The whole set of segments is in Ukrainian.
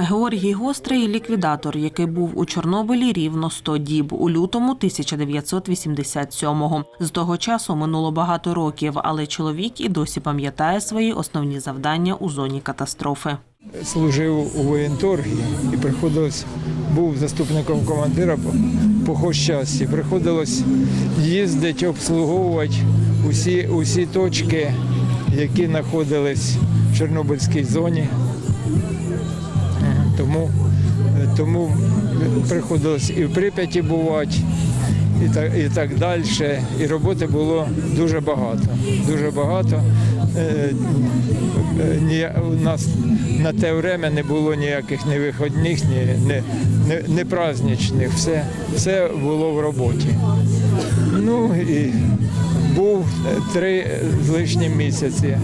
Георгій Гострий ліквідатор, який був у Чорнобилі рівно 100 діб у лютому 1987-го. З того часу минуло багато років, але чоловік і досі пам'ятає свої основні завдання у зоні катастрофи. служив у воєнторгі і приходилось, був заступником командира по, хозчасті. Приходилось їздити, обслуговувати усі, усі точки, які знаходились в Чорнобильській зоні. Е, Тому, тому приходилось і в Прип'яті бувати, і так, і так далі. І роботи було дуже багато. Дуже багато. Е, е, у нас на те время не було ніяких ні виходних, ні, ні, ні, ні праздничних. Все, все було в роботі. Ну і був три з лишнім місяці,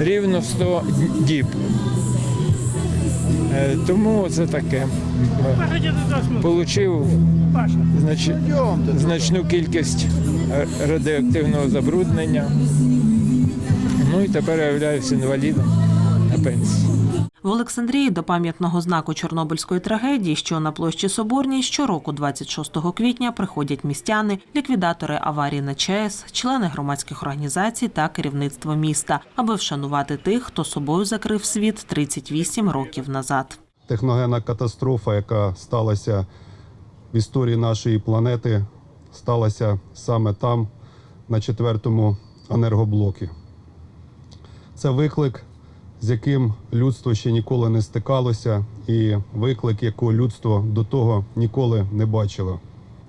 рівно 100 діб. Е, Тому це таке. Получив знач... значну кількість е, радіоактивного забруднення. Ну і тепер я являюся інвалідом на пенсії. В Олександрії до пам'ятного знаку Чорнобильської трагедії, що на площі Соборній, щороку, 26 квітня, приходять містяни, ліквідатори аварії на ЧАЕС, члени громадських організацій та керівництво міста, аби вшанувати тих, хто собою закрив світ 38 років назад. техногенна катастрофа, яка сталася в історії нашої планети, сталася саме там, на четвертому енергоблокі. Це виклик, з яким людство ще ніколи не стикалося, і виклик, якого людство до того ніколи не бачило.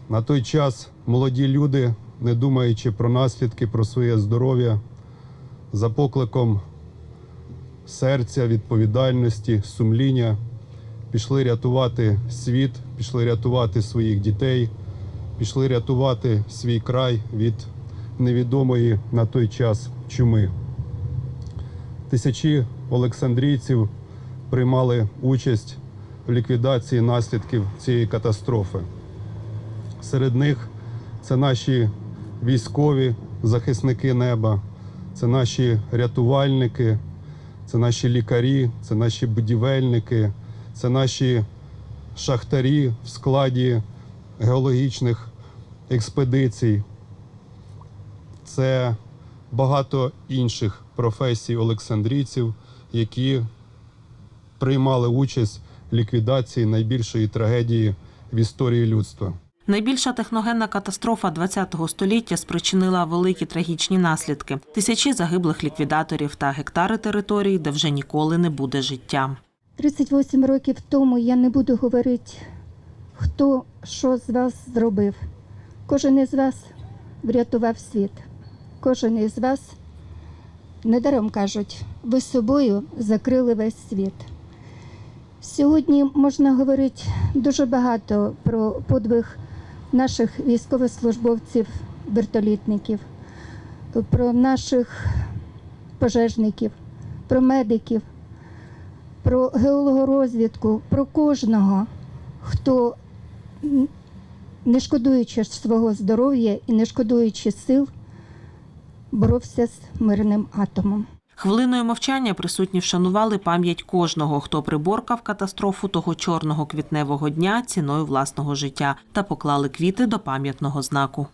На той час молоді люди, не думаючи про наслідки, про своє здоров'я, за покликом серця, відповідальності, сумління, пішли рятувати світ, пішли рятувати своїх дітей, пішли рятувати свій край від невідомої на той час чуми. Тисячі олександрійців приймали участь в ліквідації наслідків цієї катастрофи. Серед них це наші військові захисники неба, це наші рятувальники, це наші лікарі, це наші будівельники, це наші шахтарі в складі геологічних експедицій. Це багато інших професій олександрійців, які приймали участь в ліквідації найбільшої трагедії в історії людства. Найбільша техногенна катастрофа ХХ століття спричинила великі трагічні наслідки: тисячі загиблих ліквідаторів та гектари територій, де вже ніколи не буде життя. 38 років тому я не буду говорити, хто що з вас зробив. Кожен із вас врятував світ. Кожен із вас, недаром кажуть, ви собою закрили весь світ. Сьогодні можна говорити дуже багато про подвиг наших військовослужбовців, вертолітників, про наших пожежників, про медиків про геологорозвідку, про кожного, хто, не шкодуючи свого здоров'я і не шкодуючи сил, боровся з мирним атомом. Хвилиною мовчання присутні вшанували пам'ять кожного, хто приборкав катастрофу того чорного квітневого дня ціною власного життя та поклали квіти до пам'ятного знаку.